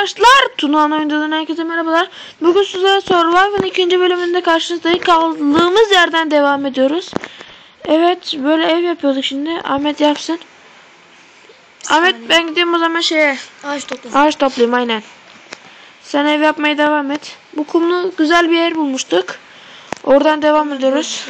arkadaşlar. Tuna'nın oyundan herkese merhabalar. Bugün sizlere Survivor'ın ikinci bölümünde karşınızdayız. Kaldığımız yerden devam ediyoruz. Evet böyle ev yapıyorduk şimdi. Ahmet yapsın. Ahmet ben gideyim o zaman şeye. Ağaç topla. Ağaç toplayayım aynen. Sen ev yapmaya devam et. Bu kumlu güzel bir yer bulmuştuk. Oradan devam ediyoruz.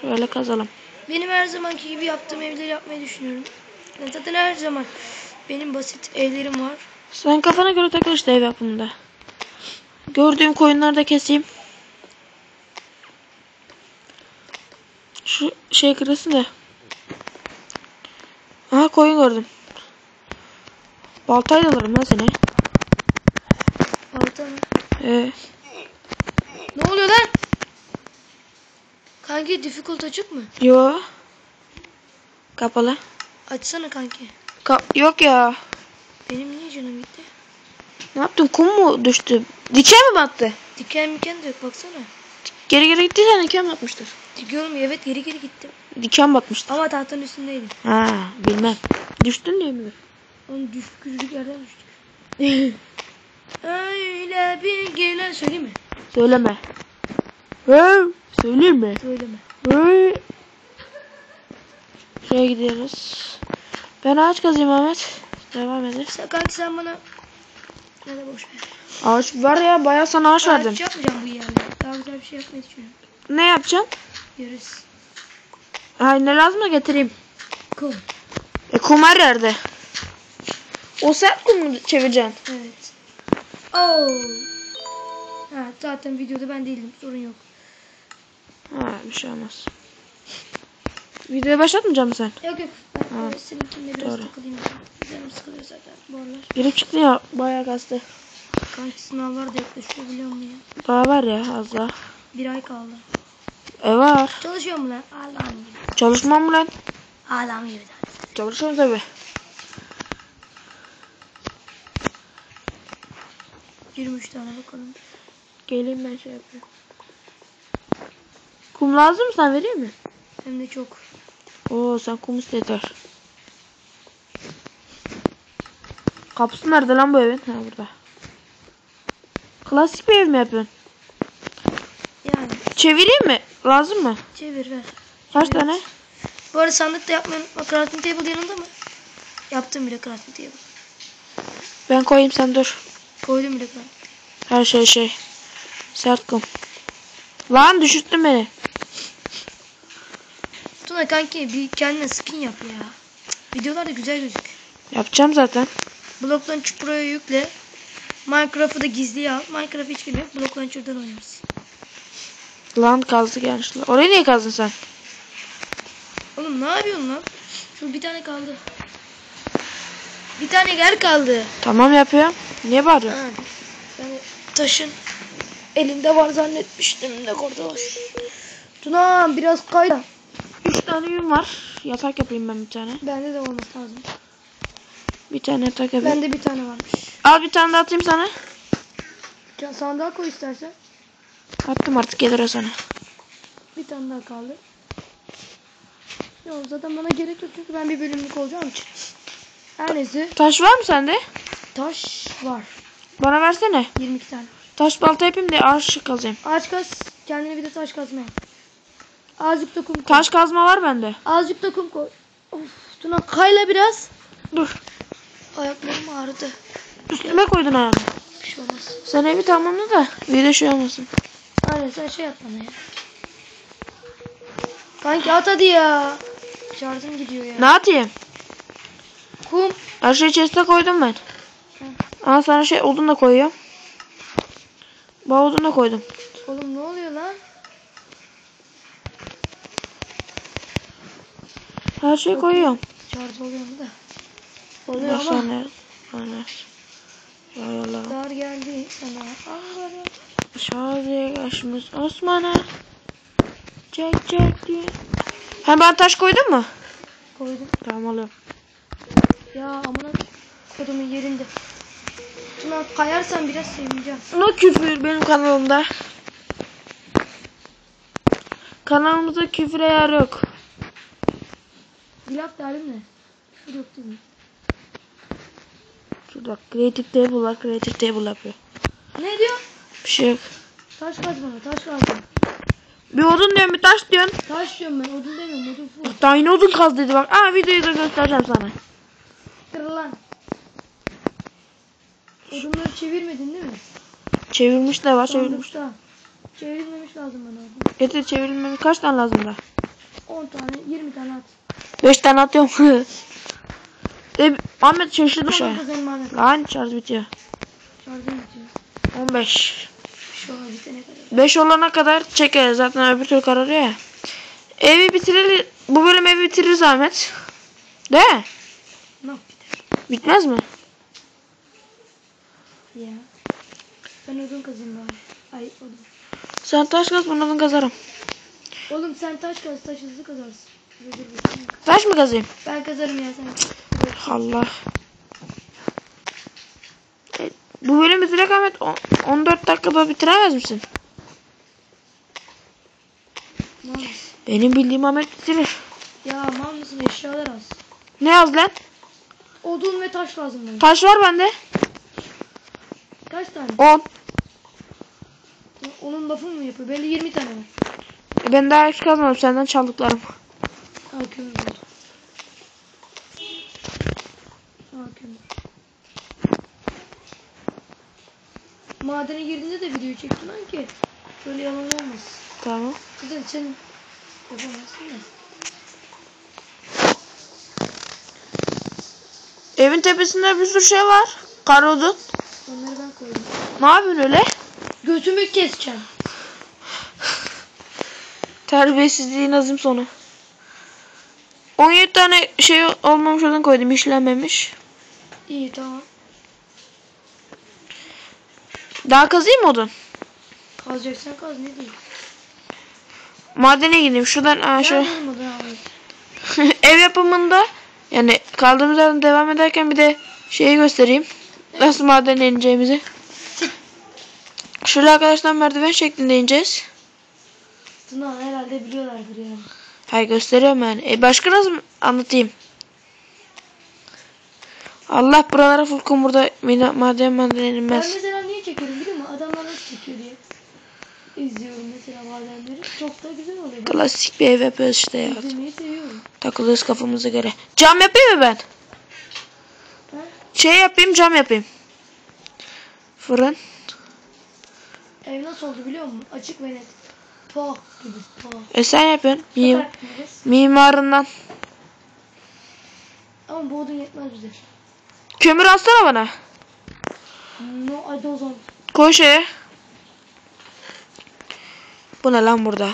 Şöyle kazalım. Benim her zamanki gibi yaptığım evleri yapmayı düşünüyorum. Ben Zaten her zaman benim basit evlerim var. Sen kafana göre takıl işte ev yapımında. Gördüğüm koyunları da keseyim. Şu şey kırılsın da. Aha koyun gördüm. Baltayla alırım lan seni. Balta mı? Ee, Ne oluyor lan? Kanki difficult açık mı? yo. Kapalı. Açsana kanki. Ka- yok ya. Benim niye canım gitti? Ne yaptın? Kum mu düştü? Diken mi battı? Diken miken de yok baksana. Geri geri gittiysen diken batmıştır. Dikiyorum evet geri geri gittim. Diken batmıştır. Ama tahtanın üstündeydim. Ha, bilmem. Düştün diye mi? Onun düşük küçücük yerden düştük. Öyle bir gelen söyleyeyim mi? Söyleme. Hey, söyleme. Söyleme. Hey. Şuraya gidiyoruz. Ben ağaç kazayım Ahmet. Devam edelim. Sen kanki sen bana... Hadi boş ver. Ağaç var ya bayağı sana ağaç verdim. Ağaç yapmayacağım bu yani. Daha güzel bir şey yapmayı düşünüyorum. Ne yapacağım? Yarız. Ay ne lazım da getireyim. Kum. E kum her yerde. O sert kum mu çevireceksin? Evet. Oh. Ha, zaten videoda ben değildim. Sorun yok. Ha bir şey olmaz. Videoyu başlatmayacak mısın sen? Yok yok. Böyle seninkinle biraz doğru. takılayım. Canım sıkılıyor zaten bu aralar. Girip çıktı ya bayağı kastı. Kanki sınavlar da yaklaşıyor biliyor musun ya? Daha var ya az daha. Bir ay kaldı. E var. Çalışıyor mu lan? Allah'ım gibi. Çalışmam mı lan? Allah'ım gibi. Çalışıyorum tabi. 23 tane bakalım. Geleyim ben şey yapayım. Kum lazım mı sen vereyim mi? Hem de çok. Oo sen kum istedin. Kapısı nerede lan bu evin? Ha burada. Klasik bir ev mi yapıyorsun? Yani Çevireyim mi? Lazım mı? çevir ver. Kaç Çevir. tane? Bu arada sandık da yapmayı unutma. Crafting table yanında mı? Yaptım bile crafting table. Ben koyayım sen dur. Koydum bile crafting. Her şey şey. Sert kum. Lan düşürttün beni. Tuna kanki bir kendine skin yap ya. Videolar da güzel gözük. Yapacağım zaten. Launcher Pro'ya yükle. Minecraft'ı da gizliye al. Minecraft hiç bilmiyor. Block Launcher'dan oynarsın. Lan kazdık yanlışlıkla. Orayı niye kazdın sen? Oğlum ne yapıyorsun lan? Şu bir tane kaldı. Bir tane yer kaldı. Tamam yapıyorum. Niye bağırıyorsun? Ha, ben de taşın elinde var zannetmiştim ne kurtuluş. Tuna biraz kayda. Üç tane yün var. Yatak yapayım ben bir tane. Bende de olması lazım. Bir tane yatak yapayım. Bende bir tane varmış. Al bir tane de atayım sana. Can sandığa koy istersen. Attım artık gelir o sana. Bir tane daha kaldı. Yok zaten bana gerek yok çünkü ben bir bölümlük olacağım için. Her neyse Taş var mı sende? taş var. Bana versene. 22 tane. Taş balta yapayım da ağaç kazayım. Ağaç kaz. Kendine bir de taş kazma yap. Azıcık da kum koy. Taş kazma var bende. Azıcık da kum koy. Of, Tuna kayla biraz. Dur. Ayaklarım ağrıdı. Üstüme koydun ayağını. Bir şey olmaz. Sen evi tamamla da bir de şey olmasın. Aynen sen şey yap bana ya. Kanki at hadi ya. Şarjım gidiyor ya. Ne atayım? Kum. Her şeyi chest'e koydum ben. Aa sana şey odun da koyuyorum. Bu odun da koydum. Oğlum ne oluyor lan? Her şeyi koyuyorum. Şarj oluyor mu da? Oluyor Bak ama sana. Bana. Ayarla. dar geldi sana. Ankara. Şaziye kaçmış Osman'a. Çek çek diye. Ha ben taş koydun mu? Koydum. Tamam alıyorum. Ya amına kodumun yerinde. Tuna kayarsan biraz sevineceğim. Ne küfür benim kanalımda. Kanalımızda küfüre yer yok. Dilap derdim ne? Küfür yok değil mi? Bak creative table var. Creative table yapıyor. Ne diyor? Bir şey yok. Taş kaz bana taş lazım. Bir odun diyorsun bir taş diyorsun. Taş diyorum ben odun demiyorum odun full. Daha yine odun kaz dedi bak. Aa videoyu da göstereceğim sana. Kır lan. Odunları çevirmedin değil mi? Çevirmiş de var çevirmiş. Sandıkta. Çevrilmemiş lazım bana odun. Getir çevirmemi kaç tane lazım da? 10 tane 20 tane at. 5 tane atıyorum. e, Ahmet şaşırdı şu an. Tamam kızım madem. Lan şarj bitiyor. Şarjım bitiyor. 15. Şu an bitene kadar. 5 olana kadar çekeriz. Zaten öbür türlü kararıyor ya. Evi bitirir. Bu bölüm evi bitiririz Ahmet. Mi? Ne Bitmez mi? ya? Ben odun kazayım bari. Ay odun. Sen taş kaz ben odun kazarım. Oğlum sen taş kaz taş hızlı kazarsın. Taş mı kazayım? Ben kazarım ya sen. Allah. E, bu bölümü direkt Ahmet on- 14 dakikada bitiremez misin? Mısın? Benim bildiğim Ahmet bitirir. Ya mal mısın eşyalar az. Ne yaz lan? Odun ve taş lazım bana. Taş var bende. Kaç tane? 10. Onun lafı mı yapıyor? Belli 20 tane var. E, ben daha hiç kazmadım senden çaldıklarım. Al kömür buldum. Al kömür. Madene girdiğinde de video çektim lan ki. Böyle yalan olmaz. Tamam. Güzel sen yapamazsın da. Evin tepesinde bir sürü şey var. Kar odun. Onları ben koydum. Ne yapıyorsun öyle? Götümü keseceğim. Terbiyesizliğin azim sonu. 17 tane şey olmamış odun koydum işlenmemiş. İyi tamam. Daha kazayım mı odun? Kazacaksan kaz ne diyeyim. Madene gideyim. Şuradan abi. ev yapımında yani kaldığımız yerden devam ederken bir de şeyi göstereyim. Nasıl madene ineceğimizi. Şöyle arkadaşlar merdiven şeklinde ineceğiz. Tuna herhalde biliyorlardır yani. Hayır gösteriyorum yani. E başka nasıl anlatayım? Allah buralara full kumurda maden maden Ben inmez. mesela niye çekiyorum biliyor musun? Adamlar nasıl çekiyor diye. İzliyorum mesela madenleri. Çok da güzel oluyor. Ben Klasik bir ev yapıyoruz işte ya. izlemeyi seviyorum. Takılırız kafamıza göre. Cam yapayım mı ben? Ha? Şey yapayım cam yapayım. Fırın. Ev nasıl oldu biliyor musun? Açık ve net. Pak gibi pak. E sen yapıyorsun. Mim Sokak mimarından. Ama bu odun yetmez bize. Kömür alsana bana. No hadi o zaman. Koy şeye. Bu ne lan burada?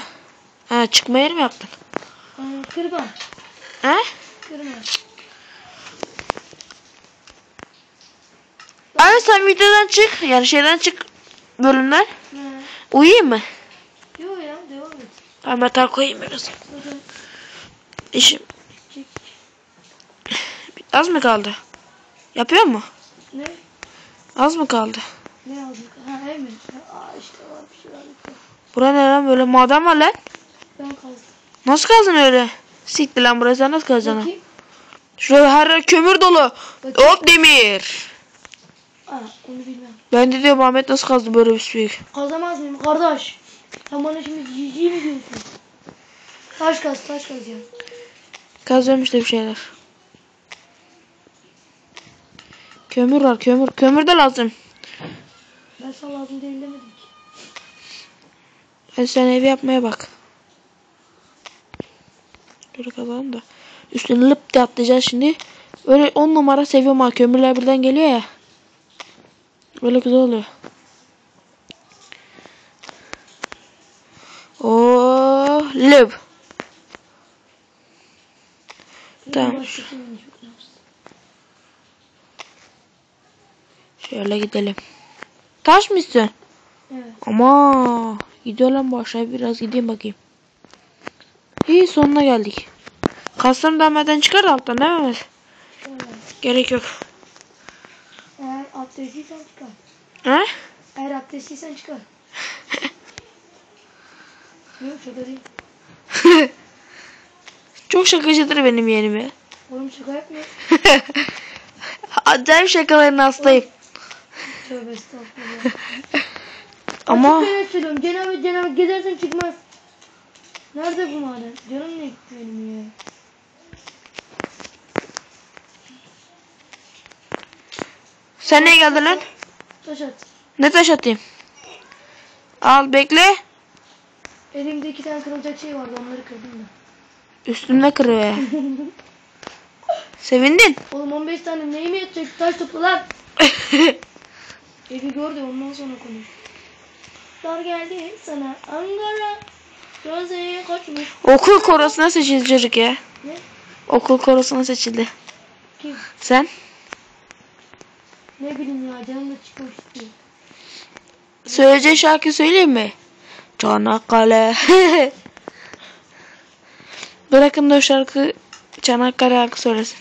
Ha çıkma yeri mi yaptın? Aa, kırma. He? Kırma. Abi sen videodan çık. Yani şeyden çık. Bölümden. Ha. Uyuyayım mı? Yo ya devam et. Ben batağa koyayım biraz. İşim az mı kaldı? Yapıyor mu? Ne? Az mı kaldı? Ne? Ha ev mi? Ha, Aa işte var bir şey var. Bura ne lan böyle maden var lan? Ben kazdım. Nasıl kazdın öyle? Siktir lan burası sen nasıl kazacaksın? Bakayım. Şurada her yer kömür dolu. Bakayım. Hop demir. Aa onu bilmem. Ben de diyorum Ahmet nasıl kazdı böyle bir büyük. Kazamaz mıyım kardeş? Sen bana şimdi cici mi diyorsun? Taş kaz taş kaz ya. Kazıyorum işte bir şeyler. Kömür var kömür. Kömür de lazım. Ben sana lazım değil demedim ki. Hadi sen evi yapmaya bak. Dur kazalım da. Üstüne lıp diye atlayacağız şimdi. Öyle on numara seviyorum ha. Kömürler birden geliyor ya. Böyle güzel oluyor. Oo, lüp. Tamam. Şöyle gidelim. Taş mı istiyorsun? Evet. Ama gidiyor lan bu biraz gideyim bakayım. İyi sonuna geldik. Kasım demeden çıkar alttan değil mi? Evet. Gerek yok. Eğer abdestliysen çıkar. He? Eğer abdestliysen çıkar. Yok şaka değil. Çok şakacıdır benim yeğenim ya. Oğlum şaka yapmıyor. Acayip şakaların hastayım. Tövbe estağfurullah. Ama Açık ben söylüyorum. Cenab-ı Cenab-ı gezersen çıkmaz. Nerede bu maden? Canım ne gitti benim ya. sen niye geldin lan? Taş at. Ne taş atayım? Al bekle. Elimde iki tane kırılacak şey vardı onları kırdım da. Üstümde kırıyor. Sevindin. Oğlum 15 tane neyime yetecek? Taş topla lan. Evi gör de ondan sonra konuş. Dar geldi sana Ankara. Gözeye kaçmış. Okul korosuna seçildi çocuk ya. Ne? Okul korosuna seçildi. Kim? Sen? Ne bileyim ya canım da istiyor. Söyleyeceğin şarkı söyleyeyim mi? Çanakkale. Bırakın da o şarkı Çanakkale şarkı söylesin.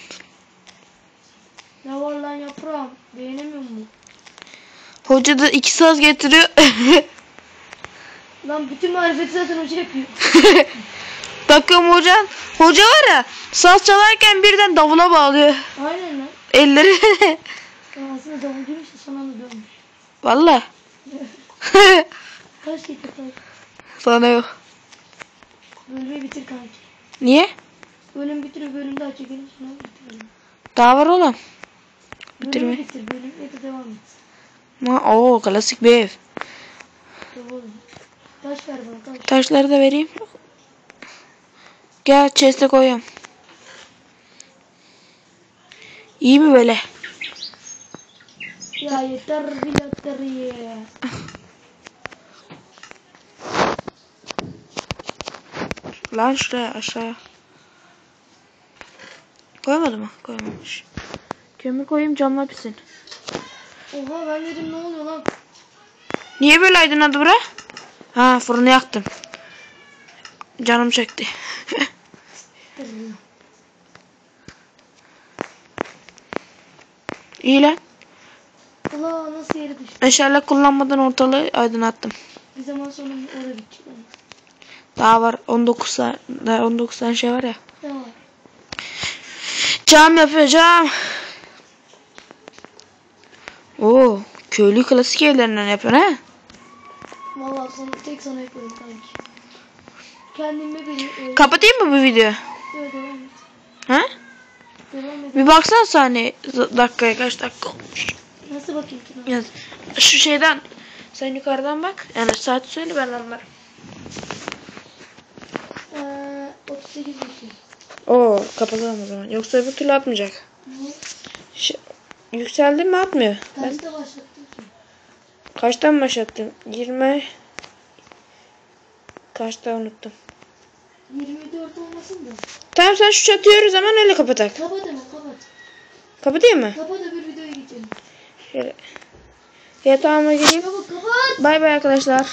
Ne var lan yaprağım? Beğenemiyor musun? Hoca da iki saz getiriyor. Lan bütün marifeti zaten hoca yapıyor. Bakıyorum hocan. Hoca var ya saz çalarken birden davula bağlıyor. Aynen lan. Elleri. Aslında davulcuymuş da son anda dönmüş. Valla. Kaç getir kaç. Sana yok. Bölümü bitir kanki. Niye? Bölüm bitir bölümde aç çekelim sonra bitirelim. Daha var oğlum. Bölümü Bitirme. bitir bölümle de devam et. Ha, oo klasik bir ev. Taş ver bana taş. Taşları da vereyim. Gel chest'e koyuyorum. İyi mi böyle? Ya yeter birader ya. Lan şuraya aşağıya. Koymadı mı? Koymamış. Kömür koyayım camlar pişsin. Oha ben dedim ne oluyor lan? Niye böyle aydınladı bura? Ha fırını yaktım. Canım çekti. İyi lan. Allah nasıl yere düştü? Meşale kullanmadan ortalığı aydınlattım. Bir zaman sonra o da bitecek. Daha var 19 tane, daha 19 tane şey var ya. Var? Cam yapıyor cam. Oo, köylü klasik evlerinden yapıyor ha. Vallahi sana, tek sana yapıyorum kanki. Kendime beni... E, Kapatayım mı bu videoyu? evet, devam et. Ha? Devam et. Bir baksana saniye dakikaya kaç dakika olmuş. Nasıl bakayım ki? Yaz. Şu şeyden sen yukarıdan bak. Yani saat söyle ben anlarım. Eee 38 geçiyor. Oo kapatalım o zaman. Yoksa öbür türlü atmayacak. Ş- yükseldi mi atmıyor. Ben kaçta başlattın ki? kaçtan başlattım? 20 kaçta unuttum. 24 olmasın da. Tamam sen şu çatıyı o zaman öyle kapatak. Kapat hemen kapat. Kapatayım mı? Kapat öbür videoya geçelim. Şöyle. Yatağıma gireyim. Çabuk kapat. Bay bay arkadaşlar.